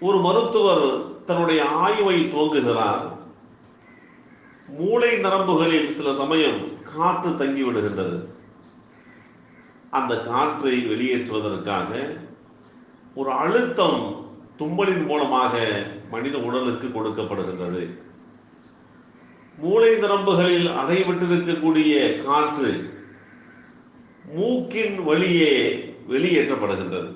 ஒரு மருத்துவர் தன்னுடைய ஆய்வை துவங்குகிறார். மூளை நரம்புகளில் சில சமயம் காற்று தங்கி விடுகின்றது அந்த காற்றை வெளியேற்றுவதற்காக ஒரு அழுத்தம் தும்மலின் மூலமாக மனித உடலுக்கு கொடுக்கப்படுகின்றது. மூளை நரம்புகளில் அடைபட்டிருக்கக்கூடிய காற்று மூக்கின் வழியே வெளியேற்றப்படுகின்றது.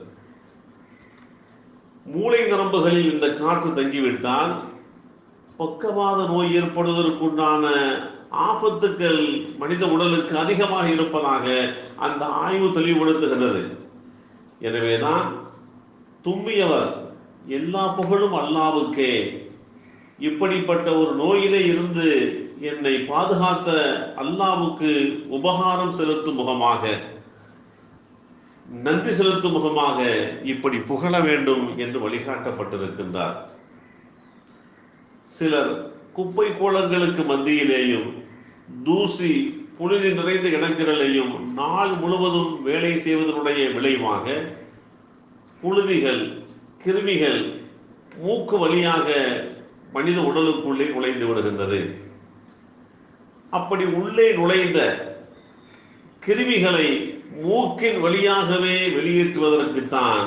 மூளை நரம்புகளில் இந்த காற்று தங்கிவிட்டால் பக்கவாத நோய் ஏற்படுவதற்குண்டான ஆபத்துக்கள் மனித உடலுக்கு அதிகமாக இருப்பதாக அந்த ஆய்வு தெளிவுபடுத்துகிறது எனவேதான் தும்மியவர் எல்லா புகழும் அல்லாவுக்கே. இப்படிப்பட்ட ஒரு நோயிலே இருந்து என்னை பாதுகாத்த அல்லாவுக்கு உபகாரம் செலுத்தும் முகமாக நன்றி செலுத்தும் முகமாக இப்படி புகழ வேண்டும் என்று வழிகாட்டப்பட்டிருக்கின்றார். சிலர் குப்பை கோலங்களுக்கு மத்தியிலேயும் தூசி புழுதி நிறைந்த இடங்களிலேயும் நாள் முழுவதும் வேலை செய்வதனுடைய விளைவாக புழுதிகள் கிருமிகள் மூக்கு வழியாக மனித உடலுக்குள்ளே நுழைந்து விடுகின்றது. அப்படி உள்ளே நுழைந்த கிருமிகளை மூக்கின் வழியாகவே வெளியேற்றுவதற்குத்தான்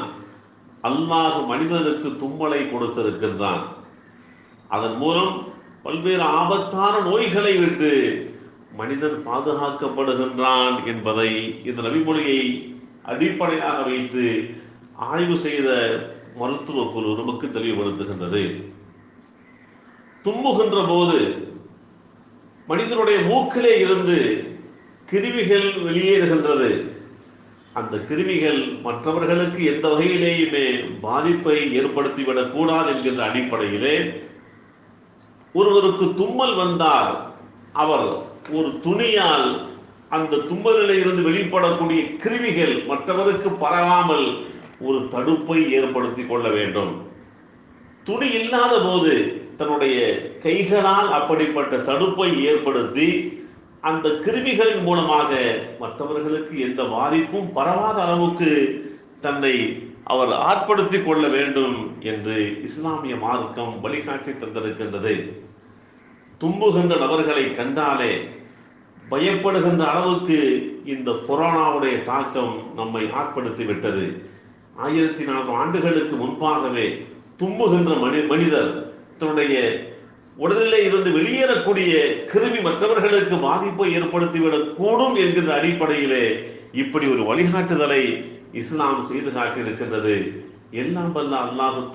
அல்லாஹ் மனிதனுக்கு தும்மலை கொடுத்திருக்கின்றான். அதன் மூலம் பல்வேறு ஆபத்தான நோய்களை விட்டு மனிதன் பாதுகாக்கப்படுகின்றான் என்பதை இந்த நபிமொழியை அடிப்படையாக வைத்து ஆய்வு செய்த மருத்துவ குழு நமக்கு தெளிவுபடுத்துகின்றது. தும்முகின்ற போது மனிதனுடைய மூக்கிலே இருந்து கிருமிகள் வெளியேறுகின்றது அந்த கிருமிகள் மற்றவர்களுக்கு எந்த வகையிலேயுமே பாதிப்பை ஏற்படுத்திவிடக் கூடாது என்கின்ற அடிப்படையிலே ஒருவருக்கு தும்மல் வந்தால் அவர் ஒரு துணியால் அந்த தும்மலில் இருந்து வெளிப்படக்கூடிய கிருமிகள் மற்றவருக்கு பரவாமல் ஒரு தடுப்பை ஏற்படுத்தி கொள்ள வேண்டும். துணி இல்லாத போது தன்னுடைய கைகளால் அப்படிப்பட்ட தடுப்பை ஏற்படுத்தி அந்த கிருமிகளின் மூலமாக மற்றவர்களுக்கு எந்த பாதிப்பும் பரவாத அளவுக்கு தன்னை அவர் ஆட்படுத்திக் கொள்ள வேண்டும் என்று இஸ்லாமிய மார்க்கம் வழிகாட்டி தந்திருக்கின்றது. தும்புகின்ற நபர்களை கண்டாலே பயப்படுகின்ற அளவுக்கு இந்த கொரோனாவுடைய தாக்கம் நம்மை ஆட்படுத்தி விட்டது ஆயிரத்தி நானூறு ஆண்டுகளுக்கு முன்பாகவே தும்புகின்ற மனி மனிதர் தன்னுடைய உடலிலே இருந்து வெளியேறக்கூடிய கிருமி மற்றவர்களுக்கு பாதிப்பை ஏற்படுத்திவிடக் கூடும் என்கிற அடிப்படையிலே இப்படி ஒரு வழிகாட்டுதலை இஸ்லாம் செய்து காட்டியிருக்கின்றது. எல்லாம் வல்ல அல்லாஹு